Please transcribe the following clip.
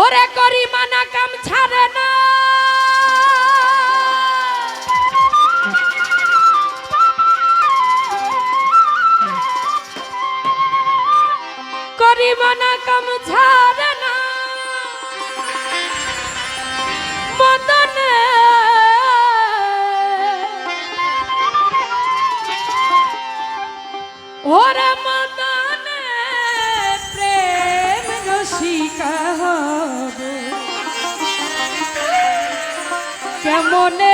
ওরে করি মানা কাম ছাড়ে না। করি মানা কাম ছাড়ে না। মদনে ওরে মদনে রসিকা হবে। কেমনে